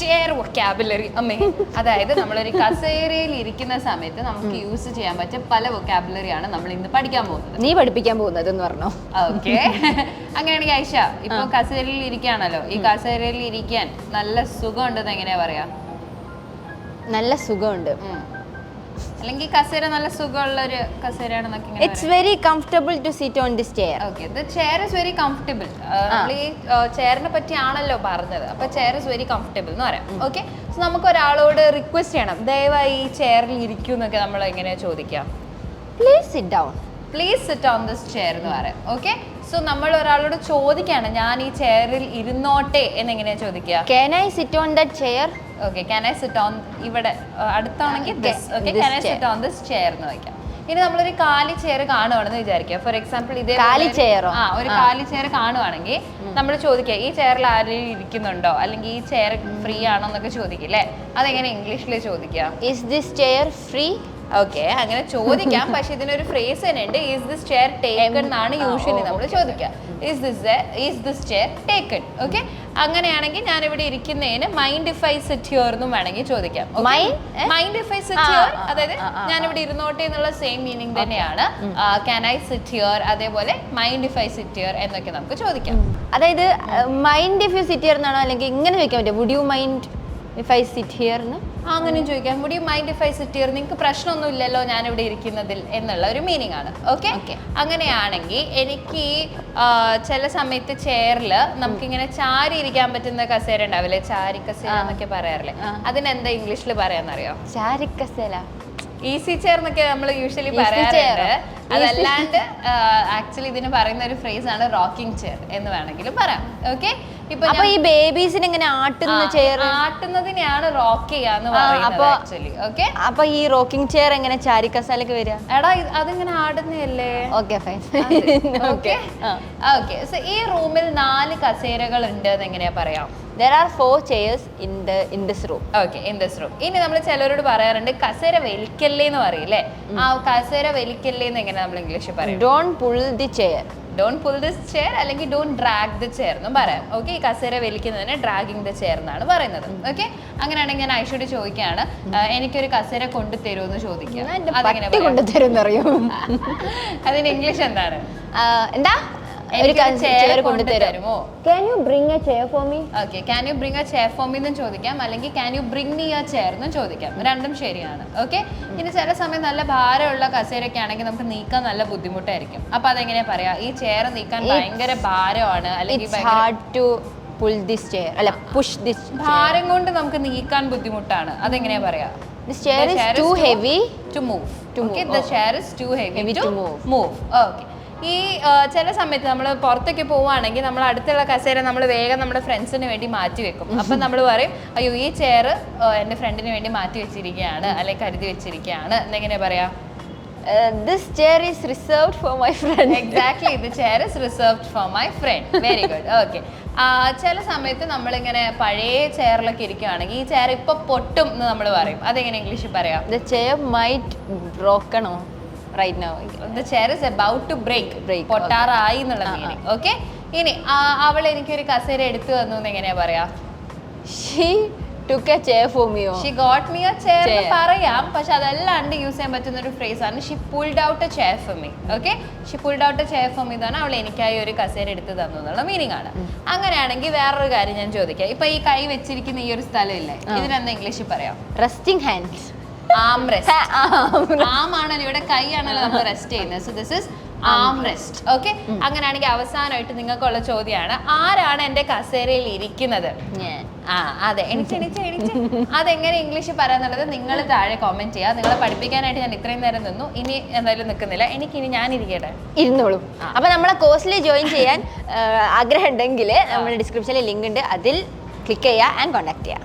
Chair vocabulary അമ്മേ അതായത് നമ്മളൊരു കസേരയിൽ ഇരിക്കുന്ന സമയത്ത് നമുക്ക് യൂസ് ചെയ്യാൻ പറ്റിയ പല വൊക്കാബുലറി ആണ് നമ്മൾ ഇന്ന് പഠിക്കാൻ പോകുന്നത്. നീ പഠിപ്പിക്കാൻ പോകുന്നത് എന്ന് പറഞ്ഞോ? ഓക്കെ അങ്ങനെയാണെങ്കിൽ ഐഷ ഇപ്പൊ കസേരയിൽ ഇരിക്കുകയാണല്ലോ. ഈ കസേരയിൽ ഇരിക്കാൻ നല്ല സുഖം ഉണ്ടെന്ന് എങ്ങനെയാ പറയാ? നല്ല സുഖമുണ്ട്. അല്ലെങ്കിൽ കസേര നല്ല സുഖമുള്ള ഒരു കസേരയാണെന്നൊക്കെ it's very comfortable to sit on this chair okay the chair is very comfortable ഈ ചെയറിനെ പറ്റിയാണല്ലോ പറഞ്ഞത്. അപ്പൊ ചെയർ ഇസ് വെരി കംഫർട്ടബിൾ എന്ന് പറയാം. ഓക്കെ സോ നമുക്ക് ഒരാളോട് റിക്വസ്റ്റ് ചെയ്യണം. ദയവായി ഈ ചെയറിൽ ഇരിക്കൂ എന്നൊക്കെ നമ്മൾ എങ്ങനെയാ ചോദിക്കാം please sit down please sit on this chair എന്ന് പറയാം. ഓക്കെ സോ നമ്മൾ ഒരാളോട് ചോദിക്കുകയാണ് ഞാൻ ഈ ചെയറിൽ ഇരുന്നോട്ടെ എന്നെങ്ങനെയാ ചോദിക്കുക? Can I sit on that chair okay can I sit on ഇവിടെ അടുത്താണെങ്കിൽ okay can I sit on this chair എന്ന് വയ്ക്കാം ഇനി നമ്മളൊരു കാലി ചെയർ കാണുവാണെന്ന് വിചാരിക്കുക. ഫോർ എക്സാമ്പിൾ ഇതേ കാലി ചെയറോ ആ ഒരു കാലി ചെയർ കാണുവാണെങ്കിൽ നമ്മൾ ചോദിക്കുക ഈ ചെയറിൽ ആരെങ്കിലും ഇരിക്കുന്നുണ്ടോ? അല്ലെങ്കിൽ ഈ ചെയർ ഫ്രീ ആണോ? എന്നൊക്കെ ചോദിക്കില്ലേ? അതെങ്ങനെ ഇംഗ്ലീഷിൽ ചോദിക്കുക? Is this chair free okay അങ്ങനെ ചോദിക്കാം. പക്ഷെ ഇതിനൊരു ഫ്രേസ് തന്നെ ഉണ്ട്. ഈസ് ദിസ് ചെയർ ടേക്കൺ എന്നാണ് യൂഷ്വലി നമ്മൾ ചോദിക്കുക. Is this is this chair taken okay അങ്ങനെയാണെങ്കിൽ ഞാൻ ഇവിടെ ഇരിക്കുന്നതിന് mind if I sit here എന്നും വേണമെങ്കിൽ ചോദിക്കാം? Mind if I sit here അതായത് ഞാൻ ഇവിടെ ഇരുന്നോട്ടെ എന്നുള്ള സെയിം മീനിങ് തന്നെയാണ്. ക്യാൻ ഐ സിറ്റ് ഹിയർ അതേപോലെ mind if I sit here എന്നൊക്കെ നമുക്ക് ചോദിക്കാം. അതായത് mind if you sit here എന്നാണോ അല്ലെങ്കിൽ ഇങ്ങനെ ചോദിക്കാൻ പറ്റും would you mind if I sit here എന്ന് അങ്ങനെ ചോദിക്കാം. Would you mind if I sit here നിങ്ങൾക്ക് പ്രശ്നമൊന്നും ഇല്ലല്ലോ ഞാൻ ഇവിടെ ഇരിക്കുന്നതിൽ എന്നുള്ള ഒരു മീനിങ് ആണ്. ഓക്കെ. അങ്ങനെയാണെങ്കിൽ എനിക്ക് ചില സമയത്ത് ചെയറിൽ നമുക്കിങ്ങനെ ചാരി ഇരിക്കാൻ പറ്റുന്ന കസേര ഉണ്ടാവില്ലേ? ചാരി കസേര എന്നൊക്കെ പറയാറില്ലേ? അതിനെന്താ ഇംഗ്ലീഷിൽ പറയാന്നറിയോ? ചാരിക്കസേല ഈസി ചെയർ എന്നൊക്കെ നമ്മൾ യൂഷ്വലി പറയാറുണ്ട്? അതല്ലാണ്ട് ആക്ച്വലി ഇതിന് പറയുന്ന ഒരു ഫ്രേസ് ആണ് റോക്കിംഗ് ചെയർ എന്ന് വേണമെങ്കിലും പറയാം. ഓക്കെ ഇപ്പൊ ഈ ബേബീസിന് ഇങ്ങനെ ആട്ടുന്ന ചെയർ ആട്ടുന്നതിനെയാണ് റോക്ക് ചെയ്യാന്ന് പറയുന്നത് അപ്പൊ- ഈ റോക്കിംഗ് ചെയർ എങ്ങനെ ചാരിക്കസാലക്ക് വരിക? എടാ അതിങ്ങനെ ആടുന്നല്ലേ okay fine okay okay so ഈ റൂമിൽ നാല് കസേരകൾ ഉണ്ട് എന്ന് എങ്ങനെയാ പറയാം? There are four chairs in the in this room okay in this room ഇനി നമ്മൾ ചിലരോട് പറയാറുണ്ട് കസേര വലിക്കല്ലേ എന്ന് പറയില്ലേ ആ കസേര വലിക്കല്ലേ എന്ന് എങ്ങനെ നമ്മൾ ഇംഗ്ലീഷിൽ പറയും. Don't pull the chair don't pull this chair അല്ലെങ്കിൽ ഡോൺ ഡ്രാഗ് ദ ചെയർ എന്നും പറയാം. ഓക്കെ ഈ കസേര വലിക്കുന്നതിന് ഡ്രാഗിങ് ദ ചെയർ എന്നാണ് പറയുന്നത്. ഓക്കെ അങ്ങനെയാണെങ്കിൽ ഞാൻ ഐഷോട് ചോദിക്കുകയാണ്. എനിക്കൊരു കസേര കൊണ്ടു തരുമെന്ന് ചോദിക്കുക. അതിന് ഇംഗ്ലീഷ് എന്താണ്? എന്താ? ഒരു എനിക്കൊരു chair ചെയർ കൊണ്ടു കൊണ്ടുതരും തരുമോ? Can you bring a chair for me okay can you bring a chair for me എന്നും ചോദിക്കാം. അല്ലെങ്കിൽ can you bring me a chair എന്നും ചോദിക്കാം. രണ്ടും ശരിയാണ്. ഓക്കെ ഇനി ചില സമയം നല്ല ഭാരമുള്ള കസേരയൊക്കെ ആണെങ്കിൽ നമുക്ക് നീക്കാൻ നല്ല ബുദ്ധിമുട്ടായിരിക്കും. അപ്പൊ അതെങ്ങനെ പറയാ? ഈ ചെയർ നീക്കാൻ ഭയങ്കര ഭാരമാണ്. അല്ലെങ്കിൽ hard to pull this chair അല്ല പുഷ് ദിസ് ഭാരം കൊണ്ട് നമുക്ക് നീക്കാൻ ബുദ്ധിമുട്ടാണ്. അതെങ്ങനെയാ പറയാ? This chair is too heavy to move To okay move, the. Chair is too heavy to move. Move okay ഈ ചില സമയത്ത് നമ്മൾ പുറത്തൊക്കെ പോവുകയാണെങ്കിൽ നമ്മൾ അടുത്തുള്ള കസേര നമ്മൾ വേഗം നമ്മുടെ ഫ്രണ്ട്സിന് വേണ്ടി മാറ്റി വെക്കും. അപ്പം നമ്മൾ പറയും അയ്യോ ഈ ചെയർ എന്റെ ഫ്രണ്ടിന് വേണ്ടി മാറ്റി വെച്ചിരിക്കുകയാണ് അല്ലെങ്കിൽ കരുതി വെച്ചിരിക്കുകയാണ്. എന്നെങ്ങനെ പറയാ? This chair is reserved for my friend exactly ഇത് chair is reserved for my friend very good okay ചില സമയത്ത് നമ്മളിങ്ങനെ പഴയ ചെയറിലൊക്കെ ഇരിക്കുകയാണെങ്കിൽ ഈ ചെയർ ഇപ്പൊ പൊട്ടും എന്ന് നമ്മൾ പറയും. അതെങ്ങനെ ഇംഗ്ലീഷിൽ പറയാം? The chair might ബ്രോക്കണോ right now the chair is about to break Break, പൊട്ടാറായി എന്നുള്ള. മീനിങ് ഓക്കെ ഇനി അവൾ എനിക്കൊരു കസേര എടുത്തു തന്നു എന്ന് എങ്ങനെയാ പറയാ? She took a chair for me she got me a chair Chair. പറയാം. പക്ഷെ അതല്ലാണ്ട് യൂസ് ചെയ്യാൻ പറ്റുന്ന ഒരു ഫ്രേസ് ആണ്. She pulled out a chair for me okay she pulled out a chair for me എന്നാണ് അവൾ എനിക്കായി ഒരു കസേര എടുത്ത് തന്നു എന്നുള്ള മീനിങ് ആണ്. അങ്ങനെയാണെങ്കിൽ വേറൊരു കാര്യം ഞാൻ ചോദിക്കാം. ഇപ്പൊ ഈ കൈ വെച്ചിരിക്കുന്ന ഈ ഒരു സ്ഥലം ഇല്ലേ? ഇതിനെന്താ ഇംഗ്ലീഷിൽ പറയാം? Resting hands arm rest arm ആണല്ലോ ഇവിടെ കൈ ആണല്ലോ നമ്മൾ റെസ്റ്റ് ചെയ്യുന്നത്. So this is arm rest okay അങ്ങനെയാണെങ്കിൽ അവസാനമായിട്ട് നിങ്ങൾക്കുള്ള ചോദ്യമാണ്. ആരാണ് എന്റെ കസേരയിൽ ഇരിക്കുന്നത്? ആ അതെ. എനിക്ക് എണിച്ച് എണിച്ച് അതെങ്ങനെ ഇംഗ്ലീഷ് പറയാന്നുള്ളത് നിങ്ങൾ താഴെ കോമെന്റ് ചെയ്യുക. നിങ്ങളെ പഠിപ്പിക്കാനായിട്ട് ഞാൻ ഇത്രയും നേരം നിന്നു. ഇനി എന്തായാലും നിൽക്കുന്നില്ല. എനിക്ക് ഇനി ഞാൻ ഇരിക്കട്ടെ? ഇരുന്നോളൂ. അപ്പൊ നമ്മളെ കോഴ്സിൽ ജോയിൻ ചെയ്യാൻ ആഗ്രഹം ഉണ്ടെങ്കിൽ നമ്മുടെ ഡിസ്ക്രിപ്ഷനിൽ ലിങ്ക് ഉണ്ട്. അതിൽ ക്ലിക്ക് ചെയ്യുക ആൻഡ് കോൺടാക്ട് ചെയ്യുക.